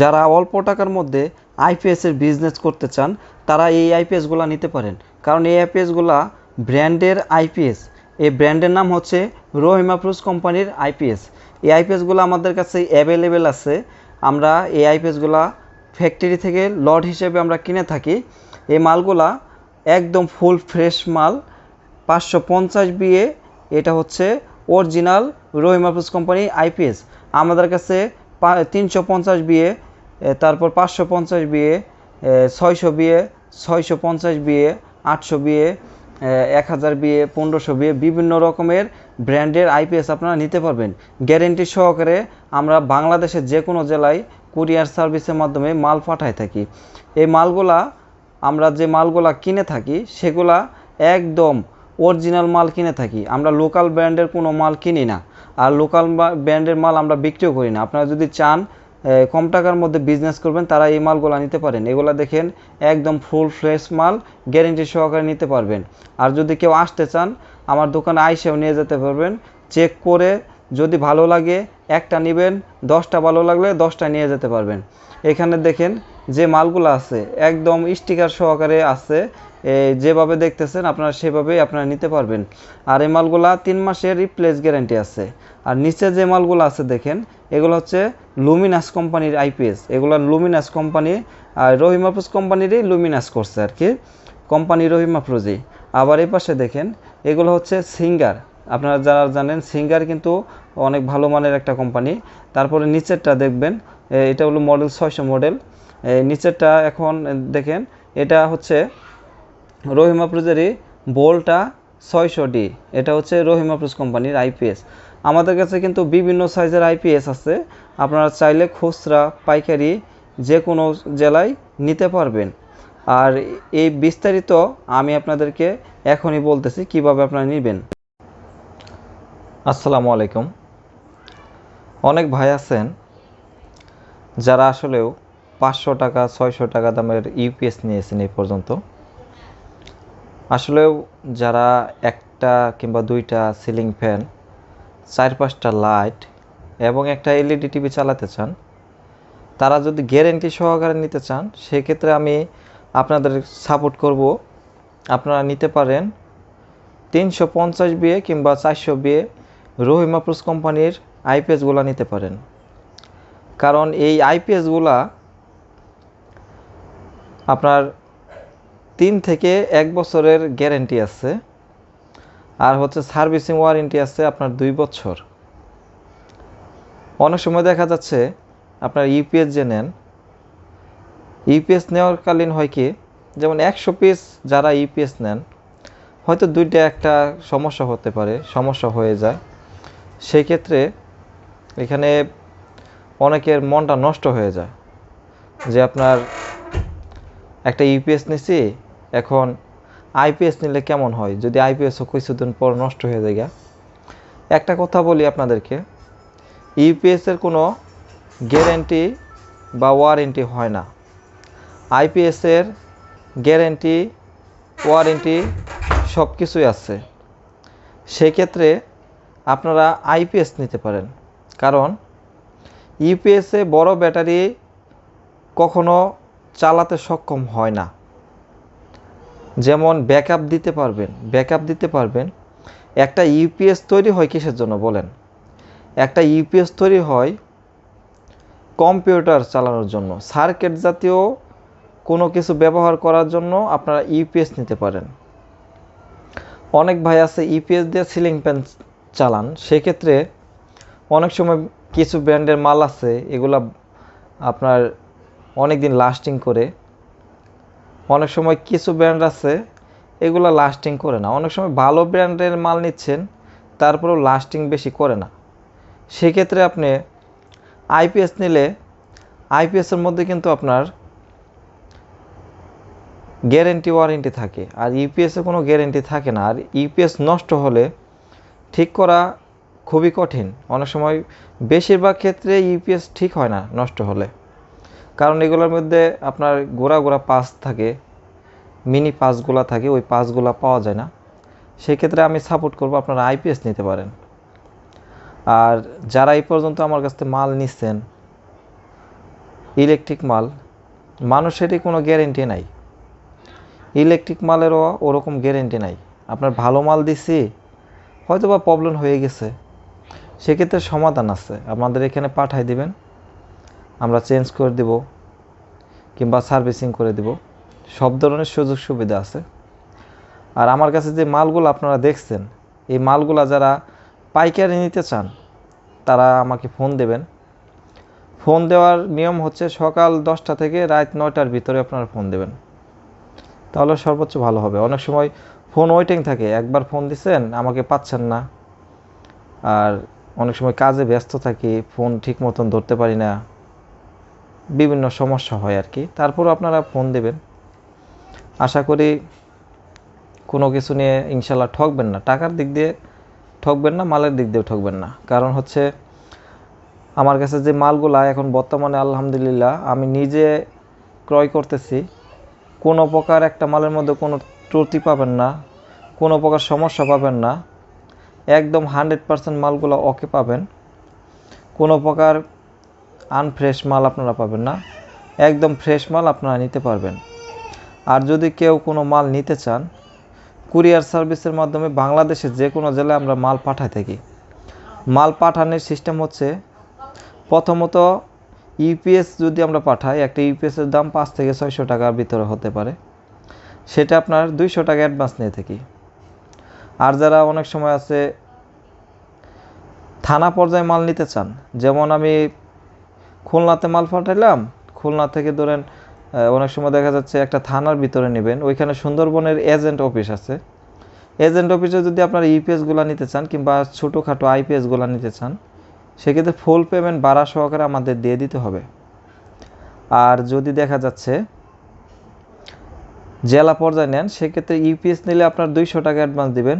যারা অল্প টাকার মধ্যে আইপিএসের বিজনেস করতে চান, তারা এই আইপিএসগুলো নিতে পারেন। কারণ এই আইপিএসগুলো ব্র্যান্ডের আইপিএস এই ব্র্যান্ডের নাম হচ্ছে রহিমা প্রুস কোম্পানির আইপিএস এই আইপিএসগুলো আমাদের কাছে অ্যাভেলেবেল আছে। আমরা এই আইপিএসগুলো ফ্যাক্টরি থেকে লট হিসেবে আমরা কিনে থাকি। এই মালগুলা একদম ফুল ফ্রেশ মাল। পাঁচশো পঞ্চাশ বিয়ে এটা হচ্ছে অরিজিনাল রহিমাপুস কোম্পানি আইপিএস আমাদের কাছে তিনশো পঞ্চাশ বিয়ে তারপর পাঁচশো পঞ্চাশ বিয়ে ছয়শো বিয়ে, ছয়শো পঞ্চাশ বিয়ে, আটশো বিয়ে এক হাজার বিয়ে, পনেরোশো বিয়ে, বিভিন্ন রকমের ব্র্যান্ডের আইপিএস আপনারা নিতে পারবেন। গ্যারেন্টি সহকারে আমরা বাংলাদেশের যে কোনো জেলায় কুরিয়ার সার্ভিসের মাধ্যমে মাল পাঠায় থাকি। এই মালগুলা, আমরা যে মালগুলা কিনে থাকি, সেগুলা একদম অরিজিনাল মাল কিনে থাকি। আমরা লোকাল ব্র্যান্ডের কোনো মাল কিনি না। আর লোকাল ব্র্যান্ডের মাল আমরা বিক্রিও করি না। আপনারা যদি চান কম টাকার মধ্যে বিজনেস করবেন, তারা এই মালগুলো নিতে পারেন। এগুলো দেখেন, একদম ফুল ফ্রেশ মাল গ্যারেন্টি সহকারে নিতে পারবেন। আর যদি কেউ আসতে চান, আমার দোকানে আইসেও নিয়ে যেতে পারবেন। চেক করে যদি ভালো লাগে, একটা নেবেন, দশটা ভালো লাগলে দশটা নিয়ে যেতে পারবেন। এখানে দেখেন, যে মালগুলো আছে, একদম স্টিকার সহকারে আছে। যেভাবে দেখতেছেন আপনারা সেভাবেই আপনারা নিতে পারবেন। আর এই মালগুলা তিন মাসের রিপ্লেস গ্যারান্টি আছে। আর নিচে যে মালগুলো আছে দেখেন, এগুলো হচ্ছে লুমিনাস কোম্পানির আইপিএস এগুলো লুমিনাস কোম্পানি, আর রহিমাপুস কোম্পানিরই লুমিনাস করছে আর কি কোম্পানি রহিমাপ্রোজি আবার এই পাশে দেখেন, এগুলো হচ্ছে সিঙ্গার আপনারা যারা জানেন সিঙ্গার কিন্তু অনেক ভালো মানের একটা কোম্পানি। তারপরে নিচেরটা দেখবেন এটা হলো মডেল ছয়শো মডেল নিচেরটা এখন দেখেন, এটা হচ্ছে রহিমাপ্রুজেরই বোলটা ছয়শো ডি এটা হচ্ছে রহিমাপ্রুজ কোম্পানির আইপিএস আমাদের কাছে কিন্তু বিভিন্ন সাইজের আইপিএস আছে। আপনারা চাইলে খুচরা, পাইকারি যে কোনো জেলায় নিতে পারবেন। আর এই বিস্তারিত আমি আপনাদেরকে এখনই বলতেছি কীভাবে আপনারা নেবেন। আসসালামু আলাইকুম। অনেক ভাই আছেন যারা আসলেও পাঁচশো টাকা, ছয়শো টাকা দামের ইউপিএস নিয়েছেন এই পর্যন্ত। আসলেও যারা একটা কিংবা দুইটা সিলিং ফ্যান চার পাঁচটা লাইট এবং একটা এলইডি টিভি চালাতে চান, তারা যদি গ্যারেন্টি সহকারে নিতে চান, সেক্ষেত্রে আমি আপনাদের সাপোর্ট করব। আপনারা নিতে পারেন তিনশো পঞ্চাশ বিয়ে কিংবা চারশো বিয়ে রহিমাপ্রুস কোম্পানির আইপিএসগুলো নিতে পারেন। কারণ এই আইপিএসগুলা আপনার তিন থেকে এক বছরের গ্যারেন্টি আছে। আর হচ্ছে সার্ভিসিং ওয়ারেন্টি আছে আপনার দুই বছর। অনেক সময় দেখা যাচ্ছে আপনার ইউপিএস যে নেন, ইউপিএস নেওয়ারকালীন হয় কি, যেমন একশো পিস যারা ইউপিএস নেন, হয়তো দুইটা একটা সমস্যা হতে পারে, সমস্যা হয়ে যায়। সেই ক্ষেত্রে এখানে অনেকের মনটা নষ্ট হয়ে যায় যে আপনার একটা ইউপিএস নিছি এখন আইপিএস নিলে কেমন হয়? যদি আইপিএসও কিছুদিন পর নষ্ট হয়ে যায়। একটা কথা বলি আপনাদেরকে ইউপিএসের কোনো গ্যারেন্টি বা ওয়ারেন্টি হয় না। আইপিএসের গ্যারেন্টি, ওয়ারেন্টি সব কিছুই আছে। সেক্ষেত্রে আপনারা আইপিএস নিতে পারেন। কারণ ইউপিএসে বড় ব্যাটারি কখনো চালাতে সক্ষম হয় না। যেমন ব্যাকআপ দিতে পারবেন ব্যাকআপ দিতে পারবেন। একটা ইউপিএস তৈরি হয় কিসের জন্য বলেন? একটা ইউপিএস তৈরি হয় কম্পিউটার চালানোর জন্য। সার্কেট জাতীয় কোনো কিছু ব্যবহার করার জন্য আপনারা ইউপিএস নিতে পারেন। অনেক ভাই আছে ইউপিএস দিয়ে সিলিং ফ্যান চালান। সেক্ষেত্রে অনেক সময় কিছু ব্র্যান্ডের মাল আছে, এগুলা আপনার অনেক দিন লাস্টিং করে। অনেক সময় কিছু ব্র্যান্ড আছে, এগুলো লাস্টিং করে না। অনেক সময় ভালো ব্র্যান্ডের মাল নিচ্ছেন, তারপরেও লাস্টিং বেশি করে না। সেক্ষেত্রে আপনি আইপিএস নিলে আইপিএসের মধ্যে কিন্তু আপনার গ্যারেন্টি ওয়ারেন্টি থাকে। আর ইউপিএসে কোনো গ্যারেন্টি থাকে না। আর ইউপিএস নষ্ট হলে ঠিক করা খুবই কঠিন। অনেক সময় বেশিরভাগ ক্ষেত্রে ইউপিএস ঠিক হয় না নষ্ট হলে। কারণ এগুলোর মধ্যে আপনার গোড়া গোড়া পাস থাকে মিনি পাসগুলো থাকে, ওই পাসগুলো পাওয়া যায় না। সেক্ষেত্রে আমি সাপোর্ট করব আপনারা আইপিএস নিতে পারেন। আর যারা এই পর্যন্ত আমার কাছ থেকে মাল নিচ্ছেন ইলেকট্রিক মাল, মানুষেরই কোনো গ্যারেন্টি নাই। ইলেকট্রিক মালেরও ওরকম গ্যারেন্টি নাই। আপনার ভালো মাল দিছি হয়তো বা প্রবলেম হয়ে গেছে। সেক্ষেত্রে সমাধান আছে। আমাদের এখানে পাঠাই দিবেন। আমরা চেঞ্জ করে দেব কিংবা সার্ভিসিং করে দেব। সব ধরনের সুযোগ সুবিধা আছে। আর আমার কাছে যে মালগুলো আপনারা দেখছেন, এই মালগুলো যারা পাইকারি নিতে চান, তারা আমাকে ফোন দেবেন। ফোন দেওয়ার নিয়ম হচ্ছে সকাল দশটা থেকে রাত নয়টার ভিতরে আপনারা ফোন দেবেন। তাহলে সর্বোচ্চ ভালো হবে। অনেক সময় ফোন ওয়েটিং থাকে, একবার ফোন দিচ্ছেন আমাকে পাচ্ছেন না। আর অনেক সময় কাজে ব্যস্ত থাকি, ফোন ঠিক মতন ধরতে পারি না। বিভিন্ন সমস্যা হয় আর কি। তারপর আপনারা ফোন দেবেন। আশা করি কোনো কিছু নিয়ে ইনশাল্লাহ ঠকবেন না। টাকার দিক দিয়ে ঠকবেন না, মালের দিক দিয়েও ঠকবেন না। কারণ হচ্ছে আমার কাছে যে মালগুলা এখন বর্তমানে আলহামদুলিল্লাহ আমি নিজে ক্রয় করতেছি, কোনো প্রকার একটা মালের মধ্যে কোনো ত্রুটি পাবেন না, কোনো প্রকার সমস্যা পাবেন না। একদম হান্ড্রেড পারসেন্ট মালগুলো ওকে পাবেন। কোনো প্রকার আনফ্রেশ মাল আপনারা পাবেন না। একদম ফ্রেশ মাল আপনারা নিতে পারবেন। আর যদি কেউ কোনো মাল নিতে চান, কুরিয়ার সার্ভিসের মাধ্যমে বাংলাদেশের যে কোনো জেলায় আমরা মাল পাঠাই থাকি। মাল পাঠানোর সিস্টেম হচ্ছে, প্রথমত ইউপিএস যদি আমরা পাঠাই, একটা ইউপিএসের দাম পাঁচ থেকে ছয়শো টাকার ভিতরে হতে পারে। সেটা আপনার দুইশো টাকা অ্যাডভান্স নিয়ে থাকি। আর যারা অনেক সময় আছে, থানা পর্যায়ে মাল নিতে চান, যেমন আমি খুলনাতে মাল পাঠাইলাম। খুলনা থেকে ধরেন অনেক সময় দেখা যাচ্ছে একটা থানার ভিতরে নেবেন, ওইখানে সুন্দরবনের এজেন্ট অফিস আছে। এজেন্ট অফিসে যদি আপনারা ইপিএসগুলো নিতে চান কিংবা ছোটোখাটো আইপিএসগুলো নিতে চান, সেক্ষেত্রে ফুল পেমেন্ট বাড়া সহকারে আমাদের দিয়ে দিতে হবে। আর যদি দেখা যাচ্ছে জেলা পর্যায়ে নেন, সেক্ষেত্রে ইউপিএস নিলে আপনার দুইশো টাকা অ্যাডভান্স দিবেন।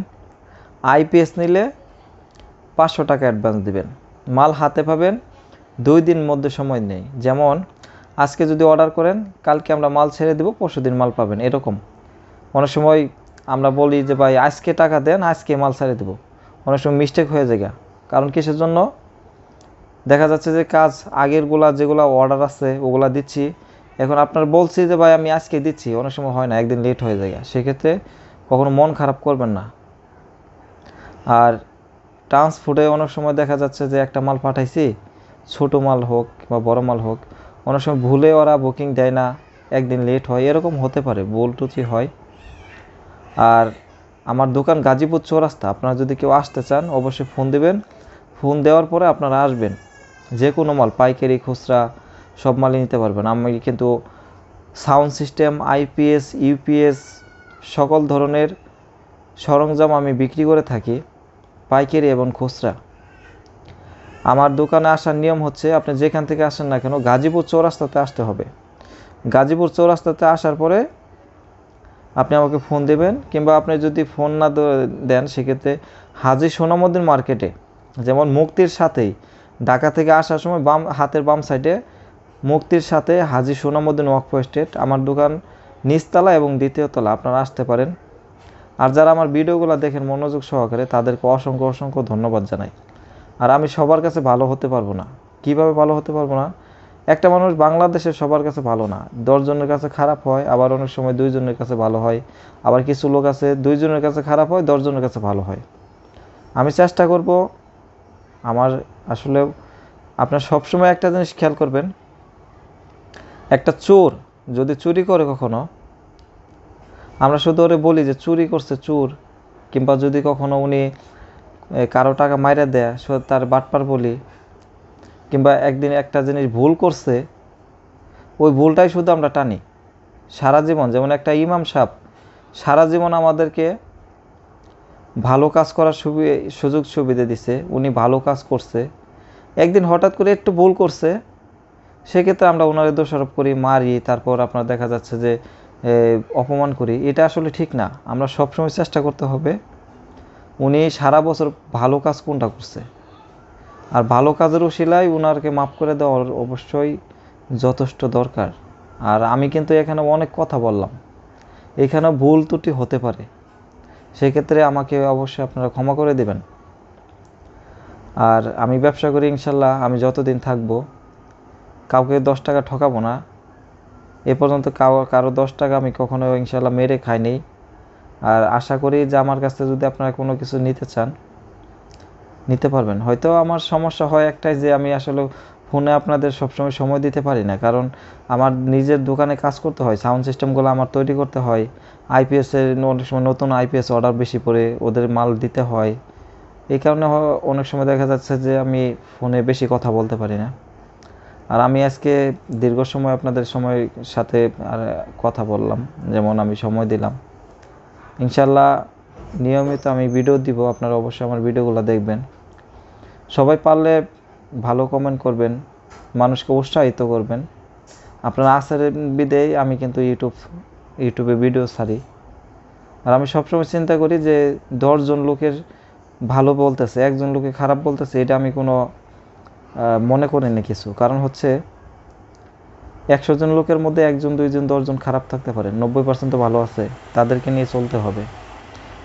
আইপিএস নিলে পাঁচশো টাকা অ্যাডভান্স দিবেন। মাল হাতে পাবেন দুই দিন মধ্যে সময় নেই। যেমন, আজকে যদি অর্ডার করেন, কালকে আমরা মাল ছেড়ে দেবো, পরশু দিন মাল পাবেন, এরকম। অনেক সময় আমরা বলি যে, ভাই, আজকে টাকা দেন, আজকে মাল ছেড়ে দেবো। অনেক সময় মিস্টেক হয়ে যায় কারণ কিসের জন্য? দেখা যাচ্ছে যে, কাজ আগেরগুলা যেগুলো অর্ডার আছে, ওগুলা দিচ্ছি। এখন আপনার বলছি যে, ভাই, আমি আজকে দিচ্ছি। অনেক সময় হয় না, একদিন লেট হয়ে যায় সেক্ষেত্রে কখনো মন খারাপ করবেন না। আর ট্রান্সপোর্টে অনেক সময় দেখা যাচ্ছে যে, একটা মাল পাঠাইছি ছোট মাল হোক বা বড় মাল হোক, অনেক সময় ভুলে ওরা বুকিং দেয় না, একদিন লেট হয়, এরকম হতে পারে, ভুল টুচি হয়। আর আমার দোকান গাজীপুর চৌরাস্তা, আপনারা যদি কেউ আসতে চান, অবশ্যই ফোন দেবেন। ফোন দেওয়ার পরে আপনারা আসবেন যে কোনো মাল, পাইকারি, খুচরা, সব মালই নিতে পারবেন। আমি কিন্তু সাউন্ড সিস্টেম আইপিএস ইউপিএস সকল ধরনের সরঞ্জাম আমি বিক্রি করে থাকি, পাইকারি এবং খুচরা। আমার দোকানে আসার নিয়ম হচ্ছে আপনি যেখান থেকে আসেন না কেন, গাজীপুর চৌরাস্তাতে আসতে হবে। গাজীপুর চৌরাস্তাতে আসার পরে আপনি আমাকে ফোন দেবেন কিংবা আপনি যদি ফোন না দেন, সেক্ষেত্রে হাজি সোনামুদ্দিন মার্কেটে, যেমন মুক্তির সাথেই, ঢাকা থেকে আসার সময় বাম হাতের বাম সাইডে মুক্তির সাথে হাজি সোনামুদ্দিন ওয়াকফ স্টেট আমার দোকান নিচতলা এবং দ্বিতীয় তলা, আপনারা আসতে পারেন। আর যারা আমার ভিডিওগুলো দেখেন মনোযোগ সহকারে, তাদেরকে অসংখ্য অসংখ্য ধন্যবাদ জানাই। আর আমি সবার কাছে ভালো হতে পারব না। কীভাবে ভালো হতে পারব না? একটা মানুষ বাংলাদেশের সবার কাছে ভালো না। দশজনের কাছে খারাপ হয়, আবার অনেক সময় দুইজনের কাছে ভালো হয়। আবার কিছু লোক আছে দুইজনের কাছে খারাপ হয় দশজনের কাছে ভালো হয়। আমি চেষ্টা করব আমার আসলে আপনার সবসময় একটা জিনিস খেয়াল করবেন। একটা চোর যদি চুরি করে কখনো, আমরা শুধু ওরে বলি যে চুরি করছে চোর, কিংবা যদি কখনো উনি কারও টাকা মাইরা দেয় তার বাটপার বলি, কিংবা একদিন একটা জিনিস ভুল করছে, ওই ভুলটাই শুধু আমরা টানি। সারা জীবন, যেমন একটা ইমাম সাপ সারা জীবন আমাদেরকে ভালো কাজ করার সুবি- সুযোগ সুবিধা দিছে, উনি ভালো কাজ করছে। একদিন হঠাৎ করে একটু ভুল করছে, সেক্ষেত্রে আমরা ওনারে দোষারোপ করি, মারি, তারপর আপনার দেখা যাচ্ছে যে অপমান করি। এটা আসলে ঠিক না। আমরা সবসময় চেষ্টা করতে হবে। উনি সারা বছর ভালো কাজ কোনটা করছে? আর ভালো কাজের উশিলায় উনারকে মাফ করে দেওয়ার অবশ্যই যথেষ্ট দরকার। আর আমি কিন্তু এখানে অনেক কথা বললাম। এখানে ভুল ত্রুটি হতে পারে। সেক্ষেত্রে আমাকে অবশ্যই আপনারা ক্ষমা করে দেবেন। আর আমি ব্যবসা করি ইনশাল্লাহ, আমি যতদিন থাকব, কাউকে দশ টাকা ঠকাবো না। এ পর্যন্ত কারও দশ টাকা আমি কখনো ইনশাল্লাহ মেরে খাইনি। আর আশা করি যে আমার কাছে যদি আপনারা কোনো কিছু নিতে চান, নিতে পারবেন। হয়তো আমার সমস্যা হয় একটাই যে আমি আসলে ফোনে আপনাদের সবসময় সময় দিতে পারি না, কারণ আমার নিজের দোকানে কাজ করতে হয়, সাউন্ড সিস্টেমগুলো আমার তৈরি করতে হয় আইপিএসের অনেক সময় নতুন আইপিএস অর্ডার বেশি পড়ে ওদের মাল দিতে হয়। এই কারণে অনেক সময় দেখা যাচ্ছে যে আমি ফোনে বেশি কথা বলতে পারি না। আর আমি আজকে দীর্ঘ সময় আপনাদের সময় সাথে আর কথা বললাম, যেমন আমি সময় দিলাম। ইনশাল্লাহ নিয়মিত আমি ভিডিও দিব, আপনারা অবশ্যই আমার ভিডিওগুলো দেখবেন। সবাই পারলে ভালো কমেন্ট করবেন, মানুষকে উৎসাহিত করবেন। আপনারা আসার বিদেই আমি কিন্তু ইউটিউব, ইউটিউবে ভিডিও ছাড়ি। আর আমি সবসময় চিন্তা করি যে দশজন লোকের ভালো বলতেছে, একজন লোকে খারাপ বলতেছে, এটা আমি কোনো মনে করি না কিছু। কারণ হচ্ছে একশো জন লোকের মধ্যে একজন, দুইজন, দশজন খারাপ থাকতে পারে। নব্বই পার্সেন্ট তো ভালো আছে। তাদেরকে নিয়ে চলতে হবে।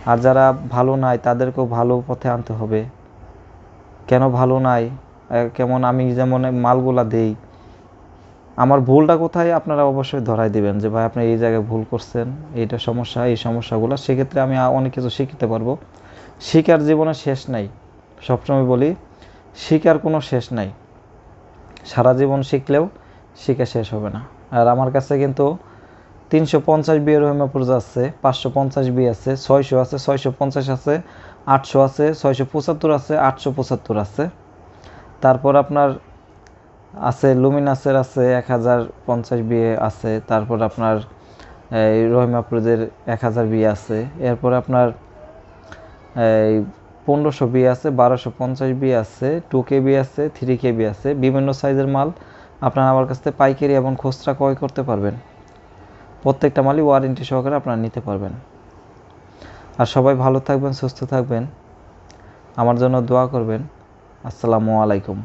আর যারা ভালো নাই, তাদেরকেও ভালো পথে আনতে হবে। কেন ভালো নাই? কেমন আমি যেমন মালগুলা দেই। আমার ভুলটা কোথায়? আপনারা অবশ্যই ধরাই দিবেন যে, ভাই, আপনি এই জায়গায় ভুল করছেন। এইটা সমস্যা, এই সমস্যাগুলো। সেক্ষেত্রে আমি অনেক কিছু শিখতে পারব। শিকার জীবনে শেষ নাই। সবসময় বলি, শিকার কোনো শেষ নাই। সারা জীবন শিখলেও শিখে শেষ হবে না। আর আমার কাছে কিন্তু তিনশো পঞ্চাশ বিয়ের হোমিওপুরজ আছে, পাঁচশো পঞ্চাশ বি আছে, ছয়শো আছে, ছয়শো পঞ্চাশ আছে, আটশো আছে, ছয়শো পঁচাত্তর আছে, আটশো পঁচাত্তর আছে। তারপর আপনার আছে, লুমিনাসের আছে এক হাজার পঞ্চাশ বিয়ে আছে, তারপর আপনার এই রহিমাপুরদের এক হাজার বিয়ে আছে, এরপর আপনার এই পনেরোশো বি আছে, বারোশো পঞ্চাশ বি আছে টু কে বি আছে থ্রি কে বি আছে, বিভিন্ন সাইজের মাল। আপনারা আমার কাছ থেকে পাইকারি এবং খুচরা ক্রয় করতে পারবেন। প্রত্যেকটা মালই ওয়ারেন্টি সহকারে আপনারা নিতে পারবেন। আর সবাই ভালো থাকবেন, সুস্থ থাকবেন। আমার জন্য দোয়া করবেন। আসসালামু আলাইকুম।